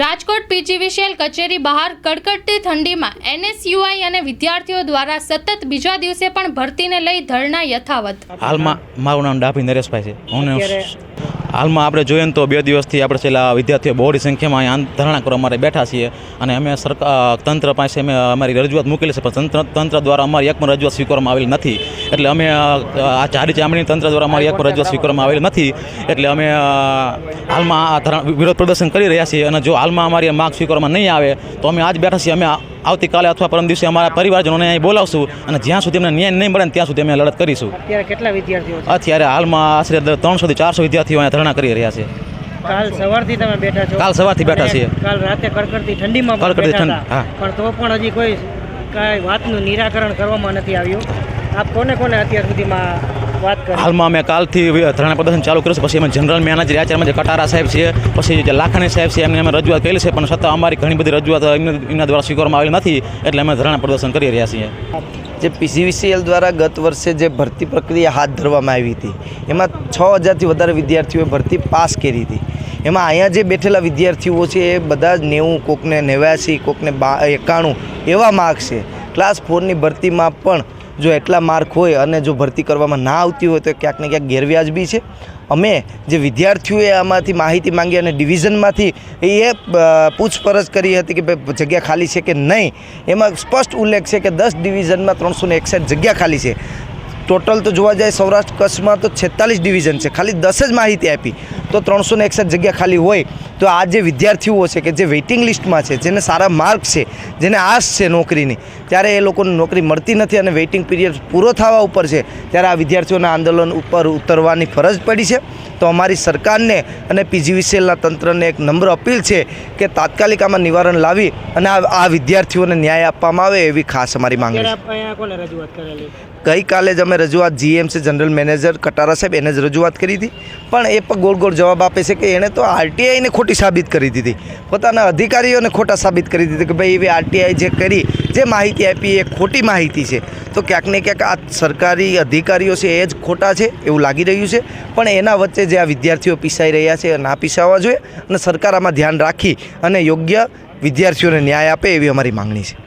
Rajkot PGVCL કચેરી બહાર કડકડતી ઠંડીમાં એનએસયુઆઈ અને વિદ્યાર્થીઓ દ્વારા સતત બીજા દિવસે પણ ભરતીને લઈ ધરણા યથાવત. હાલમાં મારું નામ ડાભી નરેશભાઈ છે. હું હાલમાં આપણે જોઈએ તો બે દિવસથી આપણે છેલ્લા વિદ્યાર્થીઓ બહોળી સંખ્યામાં અહીંયા ધરણા કરવા માટે બેઠા છીએ અને અમે સરકાર તંત્ર પાસે અમે અમારી રજૂઆત મૂકેલી છે, પણ તંત્ર તંત્ર દ્વારા અમારી એક પણ રજૂઆત સ્વીકારવામાં આવેલી નથી. એટલે અમે આ ચારી ચામડીની તંત્ર દ્વારા અમારી એક પણ રજૂઆત સ્વીકારવામાં આવેલી નથી. એટલે અમે હાલમાં આ વિરોધ પ્રદર્શન કરી રહ્યા છીએ અને જો હાલમાં અમારી માગ સ્વીકારવામાં નહીં આવે, તો અમે આજ બેઠા છીએ, અમે આવતીકાલે અથવા પરમ દિવસે અમારા પરિવારજનોને અહીં બોલાવશું અને જ્યાં સુધી અમને ન્યાય નહીં મળે ત્યાં સુધી અમે લડત કરીશું. અત્યારે કેટલા વિદ્યાર્થીઓ અત્યારે હાલમાં આશરે ત્રણસોથી ચારસો વિદ્યાર્થીઓ અહીંયા ધરણા કરી રહ્યા છે. કાલ સવારથી તમે બેઠા છો? કાલ સવારથી બેઠા છીએ. કાલ રાતે કડકડતી ઠંડીમાં કડકડતી ઠંડી, પણ તો પણ હજી કોઈ કાંઈ વાતનું નિરાકરણ કરવામાં નથી આવ્યું. આપ કોને કોને અત્યાર સુધીમાં વાત કરી. હાલમાં અમે કાલથી ધરણા પ્રદર્શન ચાલુ કર્યું છે. પછી અમે જનરલ મેનેજર આચાર્યમાં જે કટારા સાહેબ છે પછી જે લાખાણી સાહેબ છે એમને અમે રજૂઆત કરી છે પણ છતાં અમારી ઘણી બધી રજૂઆત એમને એમના દ્વારા સ્વીકારવામાં આવેલી નથી એટલે અમે ધરણા પ્રદર્શન કરી રહ્યા છીએ. જે પીસીવીસીએલ દ્વારા ગત વર્ષે જે ભરતી પ્રક્રિયા હાથ ધરવામાં આવી હતી એમાં છ હજારથી વધારે વિદ્યાર્થીઓએ ભરતી પાસ કરી હતી. એમાં અહીંયા જે બેઠેલા વિદ્યાર્થીઓ છે એ બધા જ નેવું કોકને નેવ્યાસી કોકને બા એકાણું એવા માર્ક છે. ક્લાસ ફોરની ભરતીમાં પણ જો એટલા માર્ક હોય અને જો ભરતી કરવામાં ના આવતી હોય તો ક્યાંક ને ક્યાંક ગેરવ્યાજબી છે. અમે જે વિદ્યાર્થીઓએ આમાંથી માહિતી માંગી અને ડિવિઝનમાંથી એ પૂછપરછ કરી હતી કે ભાઈ જગ્યા ખાલી છે કે નહીં, એમાં સ્પષ્ટ ઉલ્લેખ છે કે દસ ડિવિઝનમાં ત્રણસો ને જગ્યા ખાલી છે. ટોટલ તો જોવા જાય સૌરાષ્ટ્ર કચ્છમાં તો છેતાલીસ ડિવિઝન છે. ખાલી દસ જ માહિતી આપી. તો ત્રણસો ને એકસઠ જગ્યા ખાલી હોય તો આ જે વિદ્યાર્થીઓ છે કે જે વેઇટિંગ લિસ્ટમાં છે, જેને સારા માર્ક છે, જેને આશ છે નોકરીની, ત્યારે એ લોકોને નોકરી મળતી નથી અને વેઇટિંગ પીરિયડ પૂરો થવા ઉપર છે, ત્યારે આ વિદ્યાર્થીઓના આંદોલન ઉપર ઉતરવાની ફરજ પડી છે. તો અમારી સરકારને અને પીજીવીસીએલના તંત્રને એક નમ્ર અપીલ છે કે તાત્કાલિક આમાં નિવારણ લાવી અને આ વિદ્યાર્થીઓને ન્યાય આપવામાં આવે એવી ખાસ અમારી માંગણી છે. ગઈકાલે જ અમે રજૂઆત જીએમસી જનરલ મેનેજર કટારા સાહેબ, એને જ રજૂઆત કરી હતી. પણ એ પણ ગોળ ગોળ જવાબ આપે છે કે એણે તો આરટીઆઈને ખોટી સાબિત કરી દીધી. પોતાના અધિકારીઓને ખોટા સાબિત કરી દીધી કે ભાઈ એવી આરટીઆઈ જે કરી, જે માહિતી આપી એ ખોટી માહિતી છે. તો ક્યાંક ને ક્યાંક આ સરકારી અધિકારીઓ છે એ જ ખોટા છે, એવું લાગી રહ્યું છે. પણ એના વચ્ચે જે આ વિદ્યાર્થીઓ પીસાઈ રહ્યા છે ના પીસાવા જોઈએ અને સરકાર આમાં ધ્યાન રાખી અને યોગ્ય વિદ્યાર્થીઓને ન્યાય આપે એવી અમારી માંગણી છે.